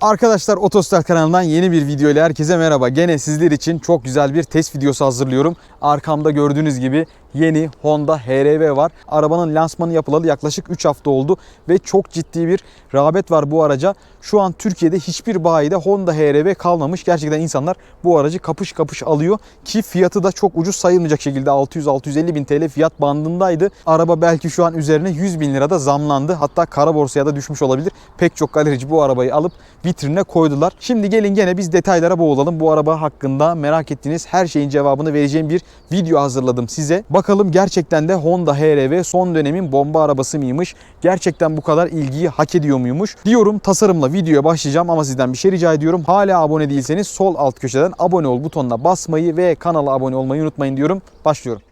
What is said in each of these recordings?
Arkadaşlar Otostar kanalından yeni bir video ile herkese merhaba. Gene sizler için çok güzel bir test videosu hazırlıyorum. Arkamda gördüğünüz gibi yeni Honda HR-V var. Arabanın lansmanı yapılalı yaklaşık 3 hafta oldu ve çok ciddi bir rağbet var bu araca. Şu an Türkiye'de hiçbir bayide Honda HR-V kalmamış. Gerçekten insanlar bu aracı kapış kapış alıyor ki fiyatı da çok ucuz sayılmayacak şekilde 600-650 bin TL fiyat bandındaydı. Araba belki şu an üzerine 100 bin lirada zamlandı. Hatta kara borsaya da düşmüş olabilir. Pek çok galerici bu arabayı alıp vitrine koydular. Şimdi gelin gene biz detaylara boğulalım. Bu araba hakkında merak ettiğiniz her şeyin cevabını vereceğim bir video hazırladım size. Bakalım gerçekten de Honda HR-V son dönemin bomba arabası mıymış? Gerçekten bu kadar ilgiyi hak ediyor muymuş? Diyorum tasarımla videoya başlayacağım ama sizden bir şey rica ediyorum. Hala abone değilseniz sol alt köşeden abone ol butonuna basmayı ve kanala abone olmayı unutmayın diyorum. Başlıyorum.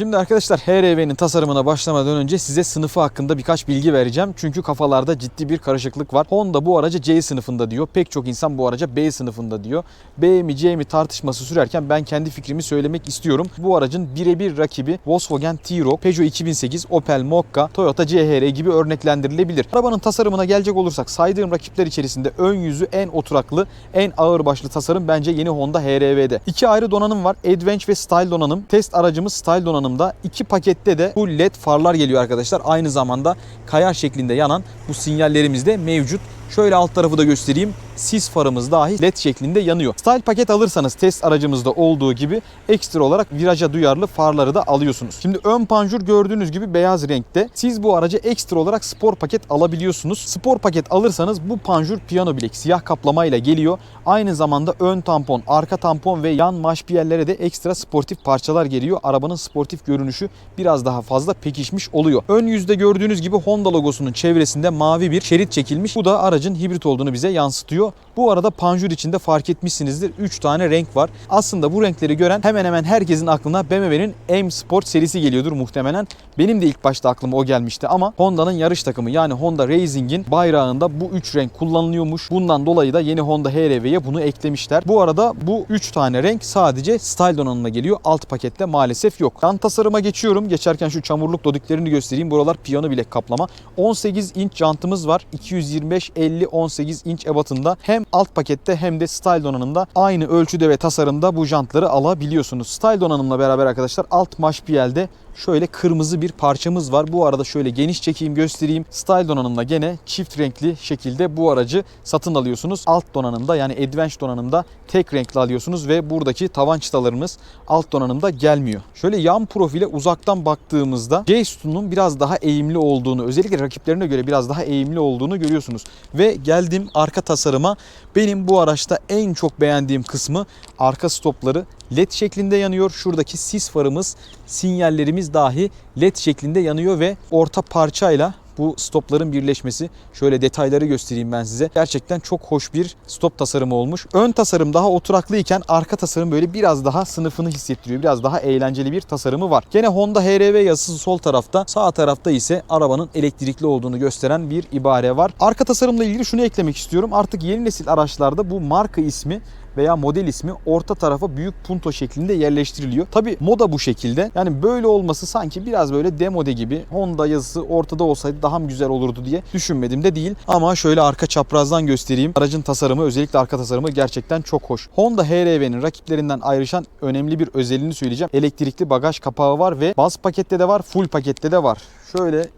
Şimdi arkadaşlar HRV'nin tasarımına başlamadan önce size sınıfı hakkında birkaç bilgi vereceğim. Çünkü kafalarda ciddi bir karışıklık var. Honda bu araca C sınıfında diyor. Pek çok insan bu araca B sınıfında diyor. B mi C mi tartışması sürerken ben kendi fikrimi söylemek istiyorum. Bu aracın birebir rakibi Volkswagen T-Roc, Peugeot 2008, Opel Mokka, Toyota CHR gibi örneklendirilebilir. Arabanın tasarımına gelecek olursak saydığım rakipler içerisinde ön yüzü en oturaklı, en ağır başlı tasarım bence yeni Honda HR-V'de. İki ayrı donanım var. Advantage ve Style donanım. Test aracımız Style donanımda. iki pakette de full led farlar geliyor arkadaşlar. Aynı zamanda kayar şeklinde yanan bu sinyallerimiz de mevcut. Şöyle alt tarafı da göstereyim. Sis farımız dahi led şeklinde yanıyor. Style paket alırsanız test aracımızda olduğu gibi ekstra olarak viraja duyarlı farları da alıyorsunuz. Şimdi ön panjur gördüğünüz gibi beyaz renkte. Siz bu araca ekstra olarak spor paket alabiliyorsunuz. Spor paket alırsanız bu panjur piyano bilek siyah kaplamayla geliyor. Aynı zamanda ön tampon, arka tampon ve yan maşpiyerlere de ekstra sportif parçalar geliyor. Arabanın sportif görünüşü biraz daha fazla pekişmiş oluyor. Ön yüzde gördüğünüz gibi Honda logosunun çevresinde mavi bir şerit çekilmiş. Bu da aracın hibrit olduğunu bize yansıtıyor. Bu arada panjur içinde fark etmişsinizdir 3 tane renk var. Aslında bu renkleri gören hemen hemen herkesin aklına BMW'nin M Sport serisi geliyordur muhtemelen. Benim de ilk başta aklıma o gelmişti ama Honda'nın yarış takımı yani Honda Racing'in bayrağında bu 3 renk kullanılıyormuş. Bundan dolayı da yeni Honda HR-V'ye bunu eklemişler. Bu arada bu 3 tane renk sadece Style donanımına geliyor. Alt pakette maalesef yok. Yan tasarıma geçiyorum. Geçerken şu çamurluk dodiklerini göstereyim. Buralar piyano bilek kaplama. 18 inç jantımız var. 225 50 18 inç ebatında. Hem alt pakette hem de Style donanımda aynı ölçüde ve tasarımda bu jantları alabiliyorsunuz. Style donanımla beraber arkadaşlar alt maşpiyelde şöyle kırmızı bir parçamız var. Bu arada şöyle geniş çekeyim göstereyim. Style donanımla gene çift renkli şekilde bu aracı satın alıyorsunuz. Alt donanımda yani Advantage donanımda tek renkli alıyorsunuz ve buradaki tavan çıtalarımız alt donanımda gelmiyor. Şöyle yan profile uzaktan baktığımızda J sütunun biraz daha eğimli olduğunu özellikle rakiplerine göre biraz daha eğimli olduğunu görüyorsunuz. Ve geldim arka tasarıma. Benim bu araçta en çok beğendiğim kısmı arka stopları led şeklinde yanıyor. Şuradaki sis farımız, sinyallerimiz dahi led şeklinde yanıyor ve orta parçayla bu stopların birleşmesi. Şöyle detayları göstereyim ben size. Gerçekten çok hoş bir stop tasarımı olmuş. Ön tasarım daha oturaklıyken arka tasarım böyle biraz daha sınıfını hissettiriyor. Biraz daha eğlenceli bir tasarımı var. Gene Honda HR-V yazısı sol tarafta. Sağ tarafta ise arabanın elektrikli olduğunu gösteren bir ibare var. Arka tasarımla ilgili şunu eklemek istiyorum. Artık yeni nesil araçlarda bu marka ismi veya model ismi orta tarafa büyük punto şeklinde yerleştiriliyor. Tabi moda bu şekilde. Yani böyle olması sanki biraz böyle demode gibi. Honda yazısı ortada olsaydı daha mı güzel olurdu diye düşünmedim de değil. Ama şöyle arka çaprazdan göstereyim. Aracın tasarımı özellikle arka tasarımı gerçekten çok hoş. Honda HR-V'nin rakiplerinden ayrışan önemli bir özelliğini söyleyeceğim. Elektrikli bagaj kapağı var ve baz pakette de var, full pakette de var. Şöyle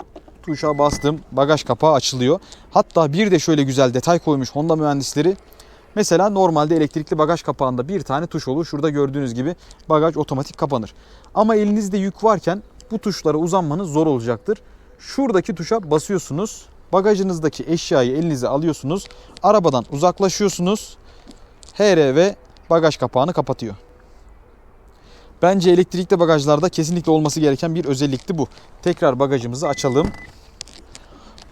tuşa bastım. Bagaj kapağı açılıyor. Hatta bir de şöyle güzel detay koymuş Honda mühendisleri. Mesela normalde elektrikli bagaj kapağında bir tane tuş olur. Şurada gördüğünüz gibi bagaj otomatik kapanır. Ama elinizde yük varken bu tuşlara uzanmanız zor olacaktır. Şuradaki tuşa basıyorsunuz. Bagajınızdaki eşyayı elinize alıyorsunuz. Arabadan uzaklaşıyorsunuz. HR ve bagaj kapağını kapatıyor. Bence elektrikli bagajlarda kesinlikle olması gereken bir özellikti bu. Tekrar bagajımızı açalım.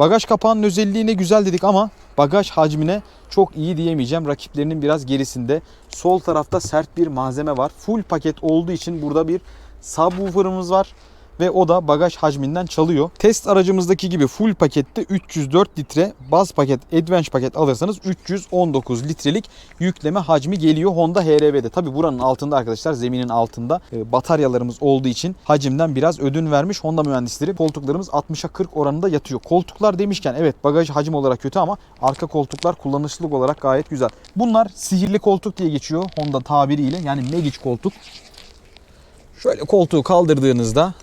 Bagaj kapağının özelliği ne güzel dedik ama bagaj hacmine çok iyi diyemeyeceğim. Rakiplerinin biraz gerisinde. Sol tarafta sert bir malzeme var. Full paket olduğu için burada bir subwoofer'ımız var. Ve o da bagaj hacminden çalıyor. Test aracımızdaki gibi full pakette 304 litre, baz paket, advance paket alırsanız 319 litrelik yükleme hacmi geliyor Honda HR-V'de. Tabi buranın altında arkadaşlar zeminin altında e, bataryalarımız olduğu için hacimden biraz ödün vermiş Honda mühendisleri. Koltuklarımız 60'a 40 oranında yatıyor. Koltuklar demişken evet bagaj hacim olarak kötü ama arka koltuklar kullanışlılık olarak gayet güzel. Bunlar sihirli koltuk diye geçiyor Honda tabiriyle yani Magic koltuk. Şöyle koltuğu kaldırdığınızda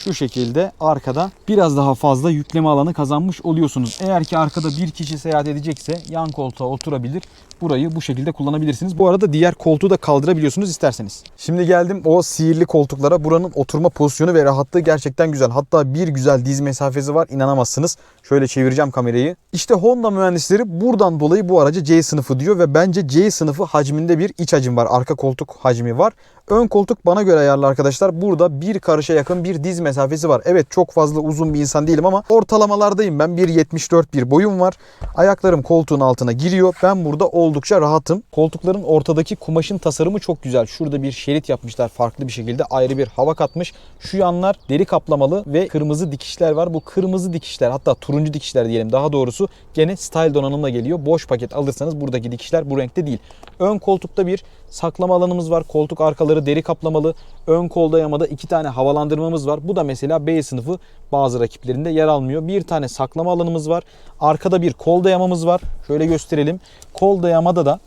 şu şekilde arkada biraz daha fazla yükleme alanı kazanmış oluyorsunuz. Eğer ki arkada bir kişi seyahat edecekse yan koltuğa oturabilir. Burayı bu şekilde kullanabilirsiniz. Bu arada diğer koltuğu da kaldırabiliyorsunuz isterseniz. Şimdi geldim o sihirli koltuklara. Buranın oturma pozisyonu ve rahatlığı gerçekten güzel. Hatta bir güzel diz mesafesi var inanamazsınız. Şöyle çevireceğim kamerayı. İşte Honda mühendisleri buradan dolayı bu araca C sınıfı diyor ve bence C sınıfı hacminde bir iç hacim var. Arka koltuk hacmi var. Ön koltuk bana göre ayarlı arkadaşlar. Burada bir karışa yakın bir diz mesafesi var. Evet çok fazla uzun bir insan değilim ama ortalamalardayım ben. 1.74 bir boyum var. Ayaklarım koltuğun altına giriyor. Ben burada oldukça rahatım. Koltukların ortadaki kumaşın tasarımı çok güzel. Şurada bir şerit yapmışlar farklı bir şekilde. Ayrı bir hava katmış. Şu yanlar deri kaplamalı ve kırmızı dikişler var. Bu kırmızı dikişler hatta turuncu dikişler diyelim daha doğrusu gene style donanımla geliyor. Boş paket alırsanız buradaki dikişler bu renkte değil. Ön koltukta bir saklama alanımız var. Koltuk arkaları deri kaplamalı. Ön kol dayamada iki tane havalandırmamız var. Bu da mesela B sınıfı bazı rakiplerinde yer almıyor. Bir tane saklama alanımız var. Arkada bir kol dayamamız var. Şöyle gösterelim. Kol dayamada da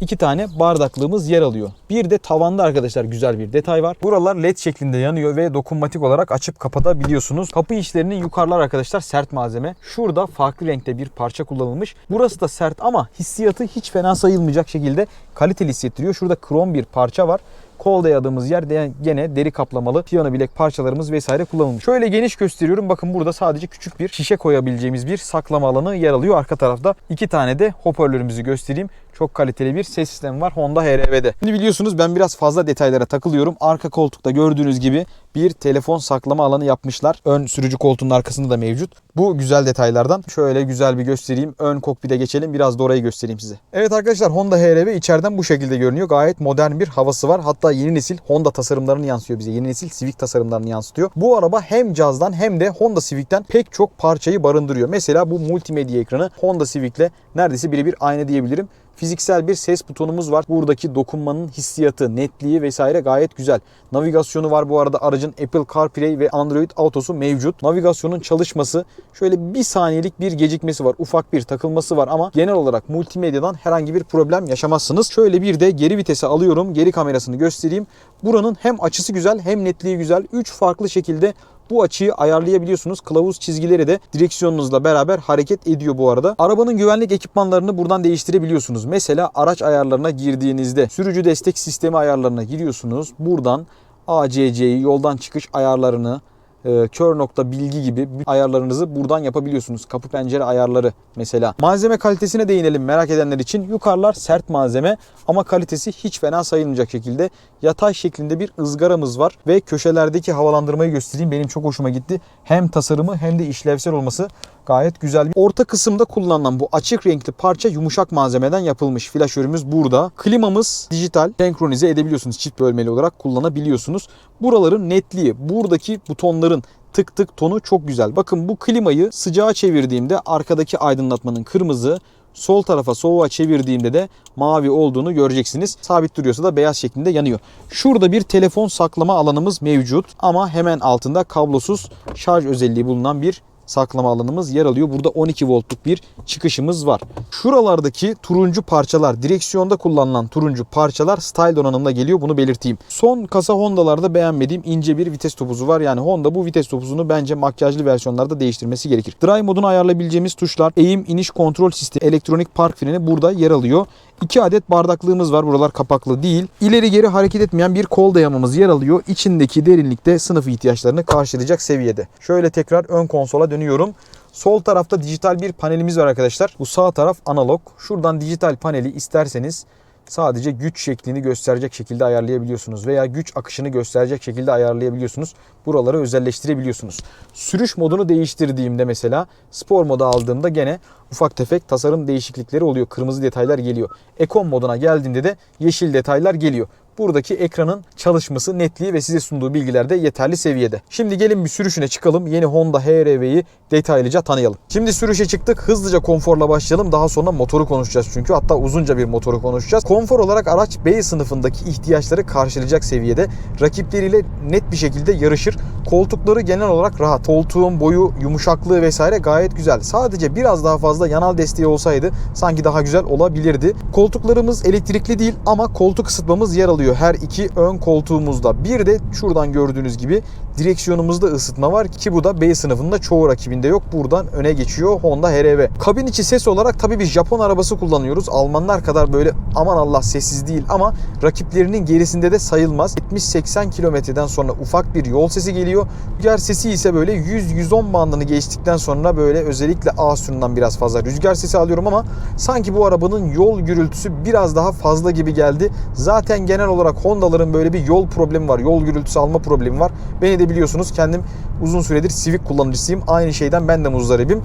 iki tane bardaklığımız yer alıyor. Bir de tavanda arkadaşlar güzel bir detay var. Buralar led şeklinde yanıyor ve dokunmatik olarak açıp kapatabiliyorsunuz. Kapı işlerinin yukarılar arkadaşlar sert malzeme. Şurada farklı renkte bir parça kullanılmış. Burası da sert ama hissiyatı hiç fena sayılmayacak şekilde kaliteli hissettiriyor. Şurada krom bir parça var. Kol dayadığımız yer de gene deri kaplamalı piyano bilek parçalarımız vesaire kullanılmış. Şöyle geniş gösteriyorum. Bakın burada sadece küçük bir şişe koyabileceğimiz bir saklama alanı yer alıyor. Arka tarafta iki tane de hoparlörümüzü göstereyim. Çok kaliteli bir ses sistemi var Honda HR-V'de. Şimdi biliyorsunuz ben biraz fazla detaylara takılıyorum. Arka koltukta gördüğünüz gibi bir telefon saklama alanı yapmışlar. Ön sürücü koltuğunun arkasında da mevcut. Bu güzel detaylardan. Şöyle güzel bir göstereyim. Ön kokpite geçelim. Biraz da orayı göstereyim size. Evet arkadaşlar Honda HR-V içeriden bu şekilde görünüyor. Gayet modern bir havası var. Hatta yeni nesil Honda tasarımlarını yansıtıyor bize. Yeni nesil Civic tasarımlarını yansıtıyor. Bu araba hem cazdan hem de Honda Civic'ten pek çok parçayı barındırıyor. Mesela bu multimedya ekranı Honda Civic'le neredeyse birebir aynı diyebilirim fiziksel bir ses butonumuz var. Buradaki dokunmanın hissiyatı, netliği vesaire gayet güzel. Navigasyonu var bu arada aracın Apple CarPlay ve Android Auto'su mevcut. Navigasyonun çalışması şöyle bir saniyelik bir gecikmesi var. Ufak bir takılması var ama genel olarak multimedyadan herhangi bir problem yaşamazsınız. Şöyle bir de geri vitese alıyorum. Geri kamerasını göstereyim. Buranın hem açısı güzel hem netliği güzel. 3 farklı şekilde bu açıyı ayarlayabiliyorsunuz. Kılavuz çizgileri de direksiyonunuzla beraber hareket ediyor bu arada. Arabanın güvenlik ekipmanlarını buradan değiştirebiliyorsunuz. Mesela araç ayarlarına girdiğinizde sürücü destek sistemi ayarlarına giriyorsunuz. Buradan ACC'yi yoldan çıkış ayarlarını e, kör nokta bilgi gibi ayarlarınızı buradan yapabiliyorsunuz. Kapı pencere ayarları mesela. Malzeme kalitesine değinelim merak edenler için. Yukarılar sert malzeme ama kalitesi hiç fena sayılmayacak şekilde yatay şeklinde bir ızgaramız var ve köşelerdeki havalandırmayı göstereyim. Benim çok hoşuma gitti. Hem tasarımı hem de işlevsel olması gayet güzel. Orta kısımda kullanılan bu açık renkli parça yumuşak malzemeden yapılmış. Flaşörümüz burada. Klimamız dijital. Senkronize edebiliyorsunuz. Çift bölmeli olarak kullanabiliyorsunuz. Buraların netliği, buradaki butonların tık tık tonu çok güzel. Bakın bu klimayı sıcağa çevirdiğimde arkadaki aydınlatmanın kırmızı, sol tarafa soğuğa çevirdiğimde de mavi olduğunu göreceksiniz. Sabit duruyorsa da beyaz şeklinde yanıyor. Şurada bir telefon saklama alanımız mevcut ama hemen altında kablosuz şarj özelliği bulunan bir saklama alanımız yer alıyor. Burada 12 voltluk bir çıkışımız var. Şuralardaki turuncu parçalar, direksiyonda kullanılan turuncu parçalar style donanımla geliyor. Bunu belirteyim. Son kasa Honda'larda beğenmediğim ince bir vites topuzu var. Yani Honda bu vites topuzunu bence makyajlı versiyonlarda değiştirmesi gerekir. Drive modunu ayarlayabileceğimiz tuşlar, eğim, iniş kontrol sistemi, elektronik park freni burada yer alıyor. 2 adet bardaklığımız var. Buralar kapaklı değil. İleri geri hareket etmeyen bir kol dayamamız yer alıyor. İçindeki derinlikte sınıf ihtiyaçlarını karşılayacak seviyede. Şöyle tekrar ön konsola dönüyorum. Sol tarafta dijital bir panelimiz var arkadaşlar. Bu sağ taraf analog. Şuradan dijital paneli isterseniz sadece güç şeklini gösterecek şekilde ayarlayabiliyorsunuz veya güç akışını gösterecek şekilde ayarlayabiliyorsunuz. Buraları özelleştirebiliyorsunuz. Sürüş modunu değiştirdiğimde mesela spor moda aldığımda gene ufak tefek tasarım değişiklikleri oluyor. Kırmızı detaylar geliyor. Ekon moduna geldiğinde de yeşil detaylar geliyor. Buradaki ekranın çalışması, netliği ve size sunduğu bilgiler de yeterli seviyede. Şimdi gelin bir sürüşüne çıkalım. Yeni Honda HR-V'yi detaylıca tanıyalım. Şimdi sürüşe çıktık. Hızlıca konforla başlayalım. Daha sonra motoru konuşacağız çünkü. Hatta uzunca bir motoru konuşacağız. Konfor olarak araç B sınıfındaki ihtiyaçları karşılayacak seviyede. Rakipleriyle net bir şekilde yarışır. Koltukları genel olarak rahat. Koltuğun boyu, yumuşaklığı vesaire gayet güzel. Sadece biraz daha fazla yanal desteği olsaydı sanki daha güzel olabilirdi. Koltuklarımız elektrikli değil ama koltuk ısıtmamız yer alıyor her iki ön koltuğumuzda. Bir de şuradan gördüğünüz gibi direksiyonumuzda ısıtma var ki bu da B sınıfında çoğu rakibinde yok. Buradan öne geçiyor Honda HR-V. Kabin içi ses olarak tabii bir Japon arabası kullanıyoruz. Almanlar kadar böyle aman Allah sessiz değil ama rakiplerinin gerisinde de sayılmaz. 70-80 kilometreden sonra ufak bir yol sesi geliyor. Rüzgar sesi ise böyle 100-110 bandını geçtikten sonra böyle özellikle A sürümünden biraz fazla rüzgar sesi alıyorum ama sanki bu arabanın yol gürültüsü biraz daha fazla gibi geldi. Zaten genel olarak Honda'ların böyle bir yol problemi var. Yol gürültüsü alma problemi var. Beni de biliyorsunuz kendim uzun süredir Civic kullanıcısıyım. Aynı şeyden ben de muzdaribim.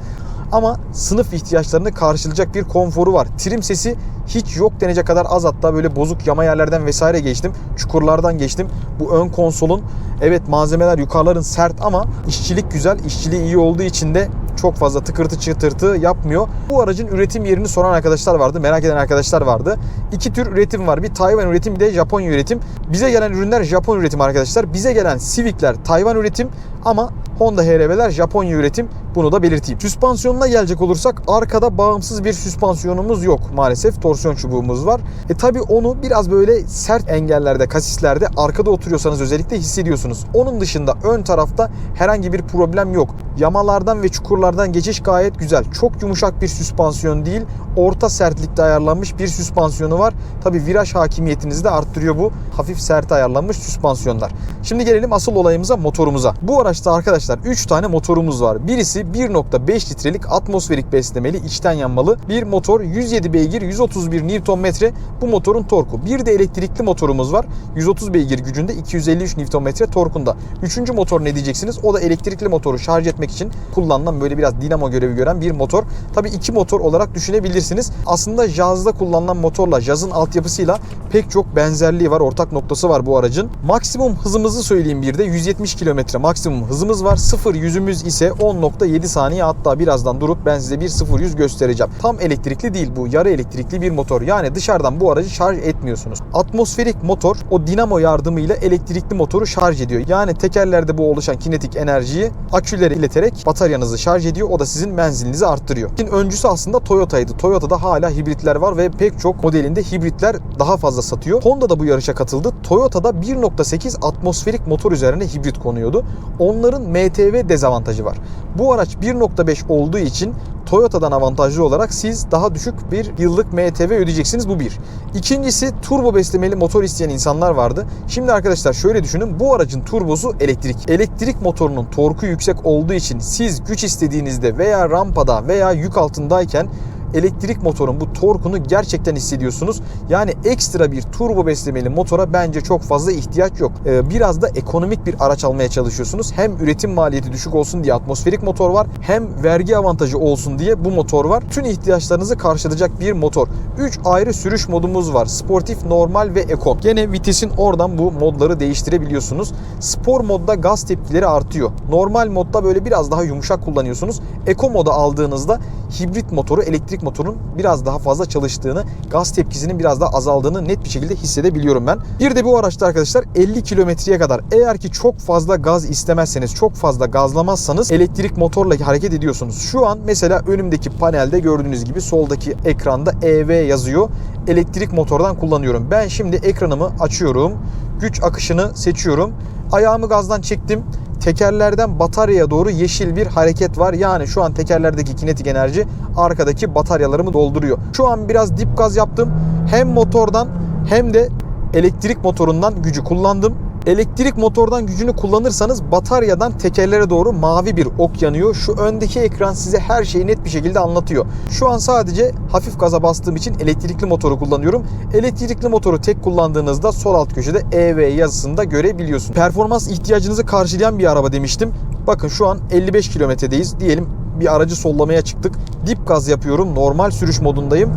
Ama sınıf ihtiyaçlarını karşılayacak bir konforu var. Trim sesi hiç yok denecek kadar az hatta böyle bozuk yama yerlerden vesaire geçtim. Çukurlardan geçtim. Bu ön konsolun evet malzemeler yukarıların sert ama işçilik güzel. İşçiliği iyi olduğu için de çok fazla tıkırtı çıtırtı yapmıyor. Bu aracın üretim yerini soran arkadaşlar vardı. Merak eden arkadaşlar vardı. İki tür üretim var. Bir Tayvan üretim bir de Japonya üretim. Bize gelen ürünler Japon üretim arkadaşlar. Bize gelen Civic'ler Tayvan üretim ama Honda HR-V'ler Japonya üretim. Bunu da belirteyim. Süspansiyonuna gelecek olursak arkada bağımsız bir süspansiyonumuz yok maalesef. Torsiyon çubuğumuz var. E tabi onu biraz böyle sert engellerde, kasislerde arkada oturuyorsanız özellikle hissediyorsunuz. Onun dışında ön tarafta herhangi bir problem yok. Yamalardan ve çukurlardan geçiş gayet güzel. Çok yumuşak bir süspansiyon değil. Orta sertlikte ayarlanmış bir süspansiyonu var. Tabi viraj hakimiyetinizi de arttırıyor bu hafif sert ayarlanmış süspansiyonlar. Şimdi gelelim asıl olayımıza motorumuza. Bu araçta arkadaşlar 3 tane motorumuz var. Birisi 1.5 litrelik atmosferik beslemeli içten yanmalı bir motor 107 beygir 131 Nm bu motorun torku. Bir de elektrikli motorumuz var. 130 beygir gücünde 253 Nm torkunda. Üçüncü motor ne diyeceksiniz? O da elektrikli motoru şarj etmek için kullanılan böyle biraz dinamo görevi gören bir motor. Tabi iki motor olarak düşünebilirsiniz. Aslında Jazz'da kullanılan motorla Jazz'ın altyapısıyla pek çok benzerliği var. Ortak noktası var bu aracın. Maksimum hızımızı söyleyeyim bir de 170 km maksimum hızımız var. Sıfır yüzümüz ise 10.7 saniye hatta birazdan durup ben size bir 0-100 göstereceğim. Tam elektrikli değil bu yarı elektrikli bir motor. Yani dışarıdan bu aracı şarj etmiyorsunuz. Atmosferik motor o dinamo yardımıyla elektrikli motoru şarj ediyor. Yani tekerlerde bu oluşan kinetik enerjiyi akülere ileterek bataryanızı şarj ediyor. O da sizin menzilinizi arttırıyor. Şimdi öncüsü aslında Toyota'ydı. Toyota'da hala hibritler var ve pek çok modelinde hibritler daha fazla satıyor. Honda da bu yarışa katıldı. Toyota'da 1.8 atmosferik motor üzerine hibrit konuyordu. Onların MTV dezavantajı var. Bu araç 1.5 olduğu için Toyota'dan avantajlı olarak siz daha düşük bir yıllık MTV ödeyeceksiniz bu bir. İkincisi turbo beslemeli motor isteyen insanlar vardı. Şimdi arkadaşlar şöyle düşünün bu aracın turbosu elektrik. Elektrik motorunun torku yüksek olduğu için siz güç istediğinizde veya rampada veya yük altındayken elektrik motorun bu torkunu gerçekten hissediyorsunuz. Yani ekstra bir turbo beslemeli motora bence çok fazla ihtiyaç yok. Ee, biraz da ekonomik bir araç almaya çalışıyorsunuz. Hem üretim maliyeti düşük olsun diye atmosferik motor var hem vergi avantajı olsun diye bu motor var. Tüm ihtiyaçlarınızı karşılayacak bir motor. 3 ayrı sürüş modumuz var. Sportif, normal ve ekon. Gene vitesin oradan bu modları değiştirebiliyorsunuz. Spor modda gaz tepkileri artıyor. Normal modda böyle biraz daha yumuşak kullanıyorsunuz. Eko moda aldığınızda hibrit motoru elektrik motorun biraz daha fazla çalıştığını, gaz tepkisinin biraz daha azaldığını net bir şekilde hissedebiliyorum ben. Bir de bu araçta arkadaşlar 50 kilometreye kadar eğer ki çok fazla gaz istemezseniz, çok fazla gazlamazsanız elektrik motorla hareket ediyorsunuz. Şu an mesela önümdeki panelde gördüğünüz gibi soldaki ekranda EV yazıyor. Elektrik motordan kullanıyorum. Ben şimdi ekranımı açıyorum. Güç akışını seçiyorum. Ayağımı gazdan çektim tekerlerden bataryaya doğru yeşil bir hareket var. Yani şu an tekerlerdeki kinetik enerji arkadaki bataryalarımı dolduruyor. Şu an biraz dip gaz yaptım. Hem motordan hem de elektrik motorundan gücü kullandım. Elektrik motordan gücünü kullanırsanız bataryadan tekerlere doğru mavi bir ok yanıyor. Şu öndeki ekran size her şeyi net bir şekilde anlatıyor. Şu an sadece hafif gaza bastığım için elektrikli motoru kullanıyorum. Elektrikli motoru tek kullandığınızda sol alt köşede EV yazısını da görebiliyorsun. Performans ihtiyacınızı karşılayan bir araba demiştim. Bakın şu an 55 kilometredeyiz. Diyelim bir aracı sollamaya çıktık. Dip gaz yapıyorum. Normal sürüş modundayım.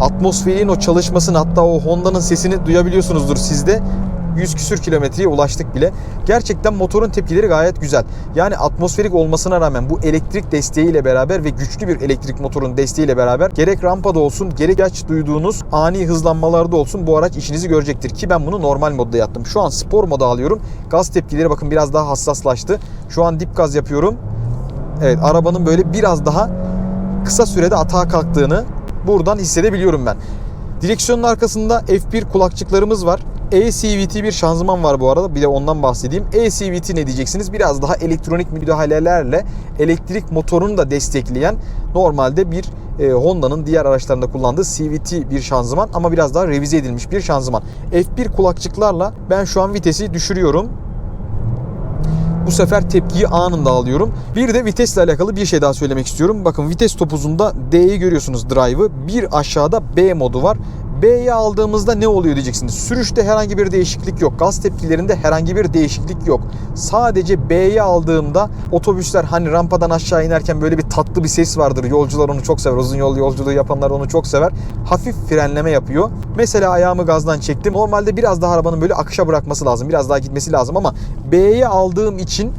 atmosferin o çalışmasını hatta o Honda'nın sesini duyabiliyorsunuzdur sizde. 100 küsür kilometreye ulaştık bile. Gerçekten motorun tepkileri gayet güzel. Yani atmosferik olmasına rağmen bu elektrik desteğiyle beraber ve güçlü bir elektrik motorun desteğiyle beraber gerek rampada olsun gerek ihtiyaç duyduğunuz ani hızlanmalarda olsun bu araç işinizi görecektir. Ki ben bunu normal modda yaptım. Şu an spor moda alıyorum. Gaz tepkileri bakın biraz daha hassaslaştı. Şu an dip gaz yapıyorum. Evet arabanın böyle biraz daha kısa sürede atağa kalktığını buradan hissedebiliyorum ben. Direksiyonun arkasında F1 kulakçıklarımız var. ECVT bir şanzıman var bu arada. Bir de ondan bahsedeyim. ECVT ne diyeceksiniz? Biraz daha elektronik müdahalelerle elektrik motorunu da destekleyen normalde bir e, Honda'nın diğer araçlarında kullandığı CVT bir şanzıman ama biraz daha revize edilmiş bir şanzıman. F1 kulakçıklarla ben şu an vitesi düşürüyorum. Bu sefer tepkiyi anında alıyorum. Bir de vitesle alakalı bir şey daha söylemek istiyorum. Bakın vites topuzunda D'yi görüyorsunuz drive'ı. Bir aşağıda B modu var. B'yi aldığımızda ne oluyor diyeceksiniz. Sürüşte herhangi bir değişiklik yok. Gaz tepkilerinde herhangi bir değişiklik yok. Sadece B'yi aldığımda otobüsler hani rampadan aşağı inerken böyle bir tatlı bir ses vardır. Yolcular onu çok sever. Uzun yol yolculuğu yapanlar onu çok sever. Hafif frenleme yapıyor. Mesela ayağımı gazdan çektim. Normalde biraz daha arabanın böyle akışa bırakması lazım. Biraz daha gitmesi lazım ama B'ye aldığım için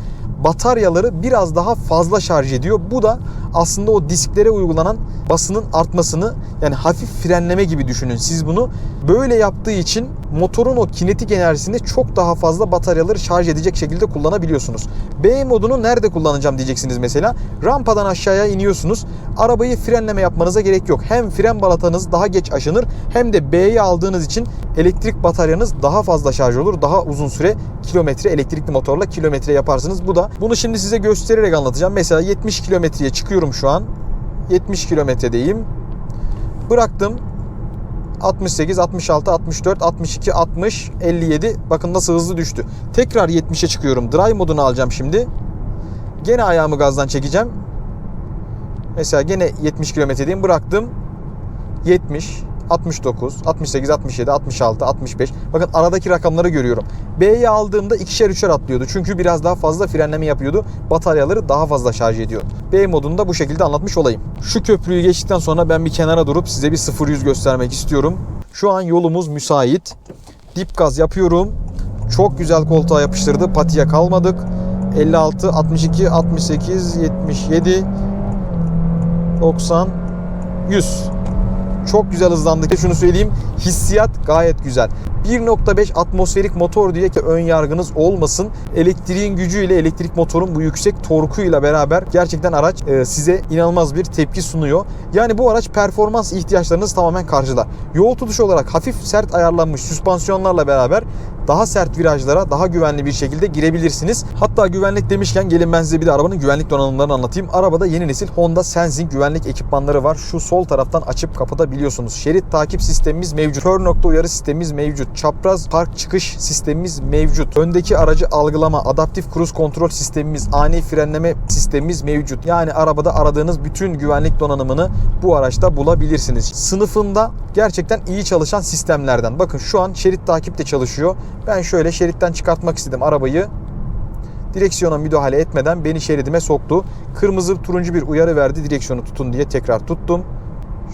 bataryaları biraz daha fazla şarj ediyor. Bu da aslında o disklere uygulanan basının artmasını yani hafif frenleme gibi düşünün. Siz bunu böyle yaptığı için motorun o kinetik enerjisini çok daha fazla bataryaları şarj edecek şekilde kullanabiliyorsunuz. B modunu nerede kullanacağım diyeceksiniz mesela. Rampadan aşağıya iniyorsunuz. Arabayı frenleme yapmanıza gerek yok. Hem fren balatanız daha geç aşınır hem de B'yi aldığınız için elektrik bataryanız daha fazla şarj olur. Daha uzun süre kilometre elektrikli motorla kilometre yaparsınız. Bu da bunu şimdi size göstererek anlatacağım. Mesela 70 kilometreye çıkıyorum şu an. 70 kilometredeyim. Bıraktım. 68, 66, 64, 62, 60, 57. Bakın nasıl hızlı düştü. Tekrar 70'e çıkıyorum. Drive modunu alacağım şimdi. Gene ayağımı gazdan çekeceğim. Mesela gene 70 kilometredeyim. Bıraktım. 70, 69, 68, 67, 66, 65. Bakın aradaki rakamları görüyorum. B'yi aldığımda ikişer üçer atlıyordu. Çünkü biraz daha fazla frenleme yapıyordu. Bataryaları daha fazla şarj ediyor. B modunu da bu şekilde anlatmış olayım. Şu köprüyü geçtikten sonra ben bir kenara durup size bir 0-100 göstermek istiyorum. Şu an yolumuz müsait. Dip gaz yapıyorum. Çok güzel koltuğa yapıştırdı. Patiye kalmadık. 56, 62, 68, 77, 90, 100. Çok güzel hızlandık. Şunu söyleyeyim hissiyat gayet güzel. 1.5 atmosferik motor diye ki ön yargınız olmasın. Elektriğin gücüyle elektrik motorun bu yüksek torkuyla beraber gerçekten araç e, size inanılmaz bir tepki sunuyor. Yani bu araç performans ihtiyaçlarınızı tamamen karşılar. Yol tutuşu olarak hafif sert ayarlanmış süspansiyonlarla beraber daha sert virajlara daha güvenli bir şekilde girebilirsiniz. Hatta güvenlik demişken gelin ben size bir de arabanın güvenlik donanımlarını anlatayım. Arabada yeni nesil Honda Sensing güvenlik ekipmanları var. Şu sol taraftan açıp kapatabiliyorsunuz. Şerit takip sistemimiz mevcut. Kör nokta uyarı sistemimiz mevcut. Çapraz park çıkış sistemimiz mevcut. Öndeki aracı algılama, adaptif cruise kontrol sistemimiz, ani frenleme sistemimiz mevcut. Yani arabada aradığınız bütün güvenlik donanımını bu araçta bulabilirsiniz. Sınıfında gerçekten iyi çalışan sistemlerden. Bakın şu an şerit takip de çalışıyor. Ben şöyle şeritten çıkartmak istedim arabayı. Direksiyona müdahale etmeden beni şeridime soktu. Kırmızı turuncu bir uyarı verdi direksiyonu tutun diye tekrar tuttum.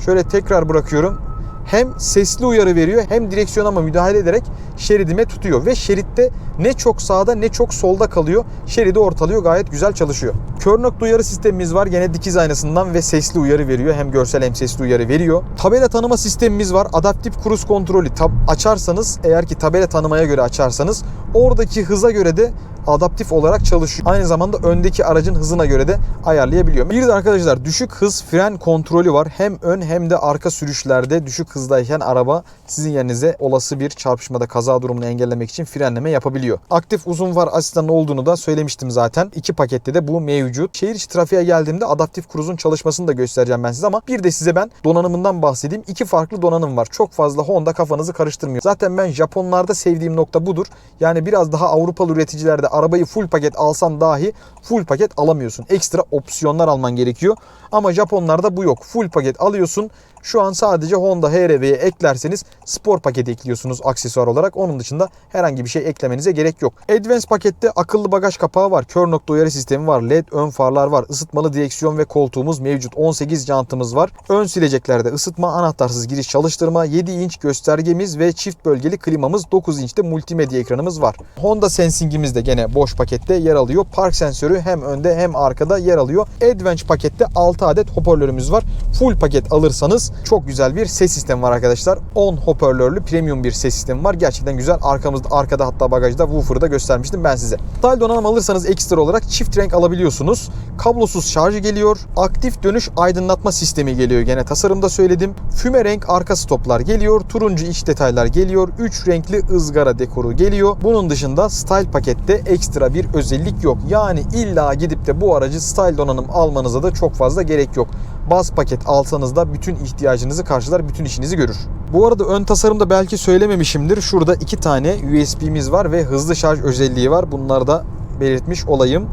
Şöyle tekrar bırakıyorum. Hem sesli uyarı veriyor hem direksiyonuma müdahale ederek şeridime tutuyor. Ve şeritte ne çok sağda ne çok solda kalıyor. Şeridi ortalıyor gayet güzel çalışıyor. Kör nokta uyarı sistemimiz var. Gene dikiz aynasından ve sesli uyarı veriyor. Hem görsel hem sesli uyarı veriyor. Tabela tanıma sistemimiz var. Adaptif cruise kontrolü açarsanız eğer ki tabela tanımaya göre açarsanız oradaki hıza göre de adaptif olarak çalışıyor. Aynı zamanda öndeki aracın hızına göre de ayarlayabiliyor. Bir de arkadaşlar düşük hız fren kontrolü var. Hem ön hem de arka sürüşlerde düşük hızdayken araba sizin yerinize olası bir çarpışmada kaza durumunu engellemek için frenleme yapabiliyor. Aktif uzun var asistanı olduğunu da söylemiştim zaten. İki pakette de bu mevcut. Şehir içi trafiğe geldiğimde adaptif cruise'un çalışmasını da göstereceğim ben size ama bir de size ben donanımından bahsedeyim. İki farklı donanım var. Çok fazla Honda kafanızı karıştırmıyor. Zaten ben Japonlarda sevdiğim nokta budur. Yani biraz daha Avrupalı üreticilerde arabayı full paket alsan dahi full paket alamıyorsun. Ekstra opsiyonlar alman gerekiyor. Ama Japonlarda bu yok. Full paket alıyorsun. Şu an sadece Honda HR-V'ye eklerseniz spor paketi ekliyorsunuz aksesuar olarak. Onun dışında herhangi bir şey eklemenize gerek yok. Advance pakette akıllı bagaj kapağı var. Kör nokta uyarı sistemi var. LED ön farlar var. Isıtmalı direksiyon ve koltuğumuz mevcut. 18 jantımız var. Ön sileceklerde ısıtma, anahtarsız giriş çalıştırma, 7 inç göstergemiz ve çift bölgeli klimamız, 9 inçte multimedya ekranımız var. Honda Sensing'imiz de gene boş pakette yer alıyor. Park sensörü hem önde hem arkada yer alıyor. Advance pakette 6 adet hoparlörümüz var. Full paket alırsanız çok güzel bir ses sistemi var arkadaşlar. 10 hoparlörlü premium bir ses sistemi var. Gerçekten güzel. Arkamızda arkada hatta bagajda woofer'ı da göstermiştim ben size. Style donanım alırsanız ekstra olarak çift renk alabiliyorsunuz. Kablosuz şarjı geliyor. Aktif dönüş aydınlatma sistemi geliyor. Gene tasarımda söyledim. Füme renk arka stoplar geliyor. Turuncu iç detaylar geliyor. 3 renkli ızgara dekoru geliyor. Bunun dışında Style pakette ekstra bir özellik yok. Yani illa gidip de bu aracı Style donanım almanıza da çok fazla gerek yok. Baz paket alsanız da bütün ihtiyacınızı karşılar, bütün işinizi görür. Bu arada ön tasarımda belki söylememişimdir. Şurada iki tane USB'miz var ve hızlı şarj özelliği var. Bunları da belirtmiş olayım.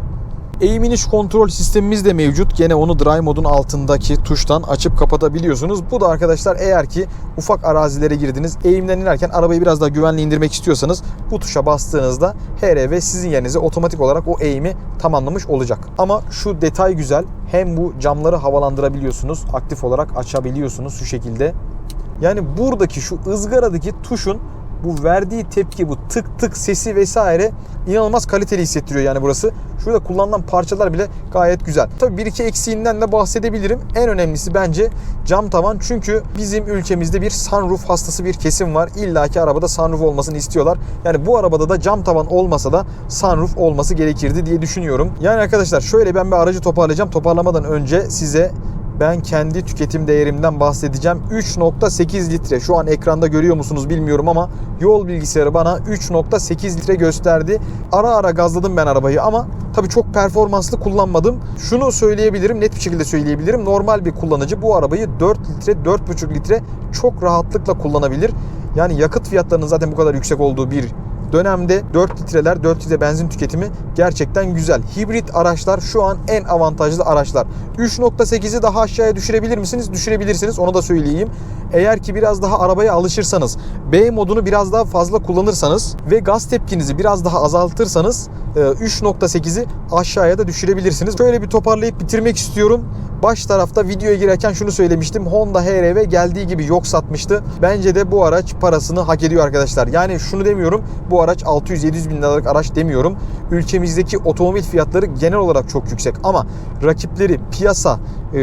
Eğim iniş kontrol sistemimiz de mevcut. Gene onu Drive modun altındaki tuştan açıp kapatabiliyorsunuz. Bu da arkadaşlar eğer ki ufak arazilere girdiniz, eğimden inerken arabayı biraz daha güvenli indirmek istiyorsanız bu tuşa bastığınızda HRV sizin yerinize otomatik olarak o eğimi tamamlamış olacak. Ama şu detay güzel. Hem bu camları havalandırabiliyorsunuz, aktif olarak açabiliyorsunuz şu şekilde. Yani buradaki şu ızgaradaki tuşun bu verdiği tepki, bu tık tık sesi vesaire inanılmaz kaliteli hissettiriyor yani burası. Şurada kullanılan parçalar bile gayet güzel. Tabii bir iki eksiğinden de bahsedebilirim. En önemlisi bence cam tavan. Çünkü bizim ülkemizde bir sunroof hastası bir kesim var. İlla ki arabada sunroof olmasını istiyorlar. Yani bu arabada da cam tavan olmasa da sunroof olması gerekirdi diye düşünüyorum. Yani arkadaşlar şöyle ben bir aracı toparlayacağım. Toparlamadan önce size ben kendi tüketim değerimden bahsedeceğim. 3.8 litre. Şu an ekranda görüyor musunuz bilmiyorum ama yol bilgisayarı bana 3.8 litre gösterdi. Ara ara gazladım ben arabayı ama tabii çok performanslı kullanmadım. Şunu söyleyebilirim, net bir şekilde söyleyebilirim. Normal bir kullanıcı bu arabayı 4 litre, 4.5 litre çok rahatlıkla kullanabilir. Yani yakıt fiyatlarının zaten bu kadar yüksek olduğu bir dönemde 4 litreler 4 litre benzin tüketimi gerçekten güzel. Hibrit araçlar şu an en avantajlı araçlar. 3.8'i daha aşağıya düşürebilir misiniz? Düşürebilirsiniz onu da söyleyeyim. Eğer ki biraz daha arabaya alışırsanız, B modunu biraz daha fazla kullanırsanız ve gaz tepkinizi biraz daha azaltırsanız 3.8'i aşağıya da düşürebilirsiniz. Şöyle bir toparlayıp bitirmek istiyorum. Baş tarafta videoya girerken şunu söylemiştim. Honda HR-V geldiği gibi yok satmıştı. Bence de bu araç parasını hak ediyor arkadaşlar. Yani şunu demiyorum. Bu araç 600-700 bin liralık araç demiyorum. Ülkemizdeki otomobil fiyatları genel olarak çok yüksek. Ama rakipleri, piyasa,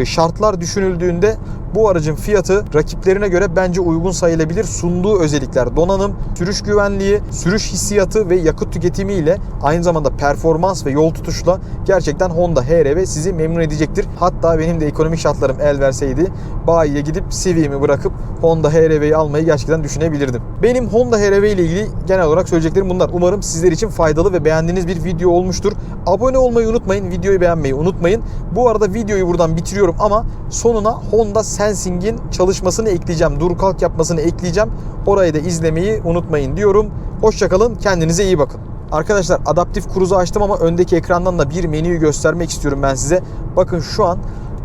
şartlar düşünüldüğünde bu aracın fiyatı rakiplerine göre bence uygun sayılabilir. Sunduğu özellikler donanım, sürüş güvenliği, sürüş hissiyatı ve yakıt tüketimi ile aynı zamanda performans ve yol tutuşla gerçekten Honda HR-V sizi memnun edecektir. Hatta benim de ekonomik şartlarım el verseydi bayiye gidip CV'mi bırakıp Honda HR-V'yi almayı gerçekten düşünebilirdim. Benim Honda HR-V ile ilgili genel olarak söyleyeceklerim bunlar. Umarım sizler için faydalı ve beğendiğiniz bir video olmuştur. Abone olmayı unutmayın, videoyu beğenmeyi unutmayın. Bu arada videoyu buradan bitiriyorum ama sonuna Honda Sensing'in çalışmasını ekleyeceğim. Dur kalk yapmasını ekleyeceğim. Orayı da izlemeyi unutmayın diyorum. Hoşçakalın. Kendinize iyi bakın. Arkadaşlar adaptif cruise'u açtım ama öndeki ekrandan da bir menüyü göstermek istiyorum ben size. Bakın şu an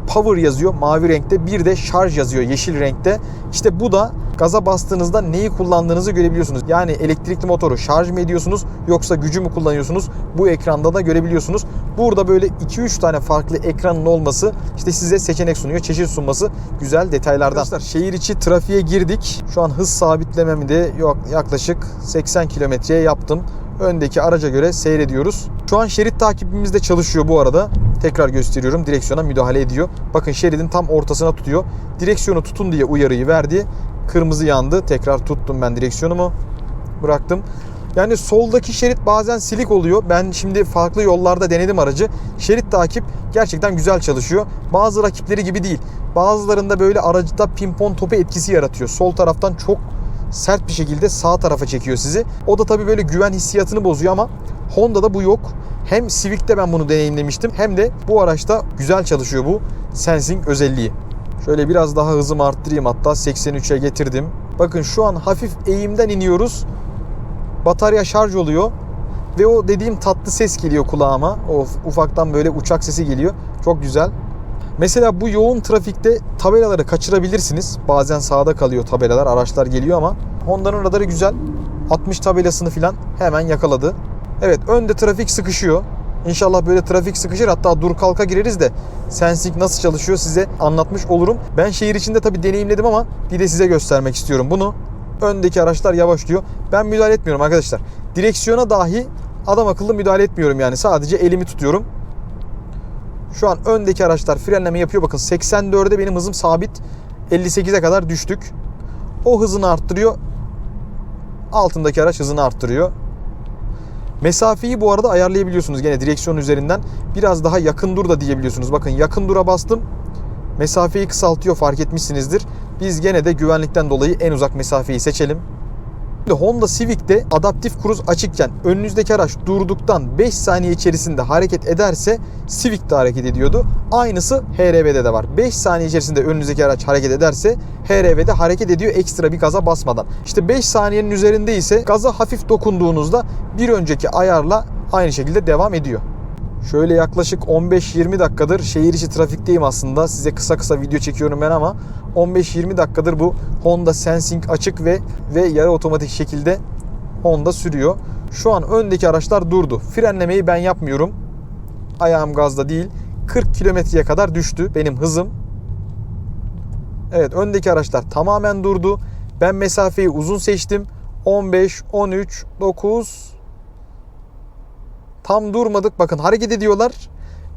power yazıyor mavi renkte bir de şarj yazıyor yeşil renkte. İşte bu da gaza bastığınızda neyi kullandığınızı görebiliyorsunuz. Yani elektrikli motoru şarj mı ediyorsunuz yoksa gücü mü kullanıyorsunuz? Bu ekranda da görebiliyorsunuz. Burada böyle 2-3 tane farklı ekranın olması işte size seçenek sunuyor. Çeşit sunması güzel detaylardan. Arkadaşlar şehir içi trafiğe girdik. Şu an hız sabitlememi de yok yaklaşık 80 kilometreye yaptım öndeki araca göre seyrediyoruz. Şu an şerit takibimiz de çalışıyor bu arada. Tekrar gösteriyorum. Direksiyona müdahale ediyor. Bakın şeridin tam ortasına tutuyor. Direksiyonu tutun diye uyarıyı verdi. Kırmızı yandı. Tekrar tuttum ben direksiyonumu. Bıraktım. Yani soldaki şerit bazen silik oluyor. Ben şimdi farklı yollarda denedim aracı. Şerit takip gerçekten güzel çalışıyor. Bazı rakipleri gibi değil. Bazılarında böyle aracıda pimpon topu etkisi yaratıyor. Sol taraftan çok sert bir şekilde sağ tarafa çekiyor sizi. O da tabii böyle güven hissiyatını bozuyor ama Honda'da bu yok. Hem Civic'te ben bunu deneyimlemiştim hem de bu araçta güzel çalışıyor bu sensing özelliği. Şöyle biraz daha hızımı arttırayım hatta 83'e getirdim. Bakın şu an hafif eğimden iniyoruz. Batarya şarj oluyor. Ve o dediğim tatlı ses geliyor kulağıma. O ufaktan böyle uçak sesi geliyor. Çok güzel. Mesela bu yoğun trafikte tabelaları kaçırabilirsiniz. Bazen sağda kalıyor tabelalar, araçlar geliyor ama Honda'nın radarı güzel. 60 tabelasını falan hemen yakaladı. Evet önde trafik sıkışıyor. İnşallah böyle trafik sıkışır hatta dur kalka gireriz de Sensing nasıl çalışıyor size anlatmış olurum. Ben şehir içinde tabii deneyimledim ama bir de size göstermek istiyorum bunu. Öndeki araçlar yavaşlıyor. Ben müdahale etmiyorum arkadaşlar. Direksiyona dahi adam akıllı müdahale etmiyorum yani. Sadece elimi tutuyorum. Şu an öndeki araçlar frenleme yapıyor. Bakın 84'e benim hızım sabit. 58'e kadar düştük. O hızını arttırıyor. Altındaki araç hızını arttırıyor. Mesafeyi bu arada ayarlayabiliyorsunuz gene direksiyon üzerinden. Biraz daha yakın dur da diyebiliyorsunuz. Bakın yakın dura bastım. Mesafeyi kısaltıyor fark etmişsinizdir. Biz gene de güvenlikten dolayı en uzak mesafeyi seçelim. Honda Civic'te adaptif kruz açıkken önünüzdeki araç durduktan 5 saniye içerisinde hareket ederse Civic de hareket ediyordu. Aynısı HRV'de de var. 5 saniye içerisinde önünüzdeki araç hareket ederse HRV'de hareket ediyor ekstra bir gaza basmadan. İşte 5 saniyenin üzerinde ise gaza hafif dokunduğunuzda bir önceki ayarla aynı şekilde devam ediyor. Şöyle yaklaşık 15-20 dakikadır şehir içi trafikteyim aslında. Size kısa kısa video çekiyorum ben ama 15-20 dakikadır bu Honda Sensing açık ve ve yarı otomatik şekilde Honda sürüyor. Şu an öndeki araçlar durdu. Frenlemeyi ben yapmıyorum. Ayağım gazda değil. 40 kilometreye kadar düştü benim hızım. Evet öndeki araçlar tamamen durdu. Ben mesafeyi uzun seçtim. 15, 13, 9, Tam durmadık. Bakın hareket ediyorlar.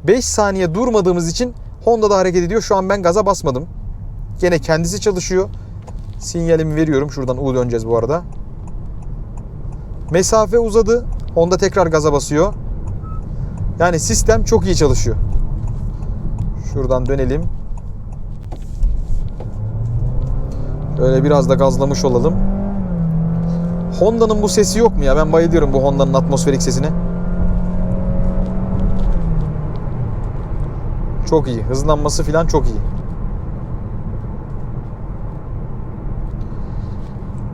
5 saniye durmadığımız için Honda da hareket ediyor. Şu an ben gaza basmadım. Gene kendisi çalışıyor. Sinyalimi veriyorum. Şuradan U döneceğiz bu arada. Mesafe uzadı. Honda tekrar gaza basıyor. Yani sistem çok iyi çalışıyor. Şuradan dönelim. Şöyle biraz da gazlamış olalım. Honda'nın bu sesi yok mu ya? Ben bayılıyorum bu Honda'nın atmosferik sesine. Çok iyi. Hızlanması falan çok iyi.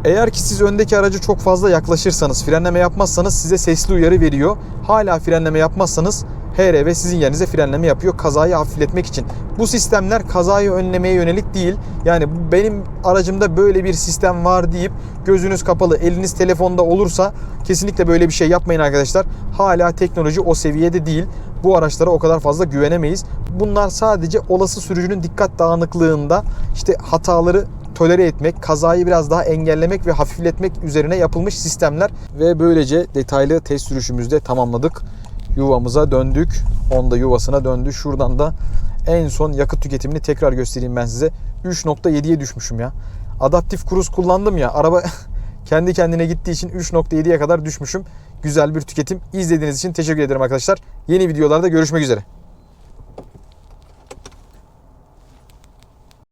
Eğer ki siz öndeki aracı çok fazla yaklaşırsanız, frenleme yapmazsanız size sesli uyarı veriyor. Hala frenleme yapmazsanız HRV sizin yerinize frenleme yapıyor kazayı hafifletmek için. Bu sistemler kazayı önlemeye yönelik değil. Yani benim aracımda böyle bir sistem var deyip gözünüz kapalı, eliniz telefonda olursa kesinlikle böyle bir şey yapmayın arkadaşlar. Hala teknoloji o seviyede değil. Bu araçlara o kadar fazla güvenemeyiz. Bunlar sadece olası sürücünün dikkat dağınıklığında işte hataları tolere etmek, kazayı biraz daha engellemek ve hafifletmek üzerine yapılmış sistemler ve böylece detaylı test sürüşümüzde tamamladık. Yuvamıza döndük. Honda yuvasına döndü. Şuradan da en son yakıt tüketimini tekrar göstereyim ben size. 3.7'ye düşmüşüm ya. Adaptif kruz kullandım ya. Araba kendi kendine gittiği için 3.7'ye kadar düşmüşüm. Güzel bir tüketim. İzlediğiniz için teşekkür ederim arkadaşlar. Yeni videolarda görüşmek üzere.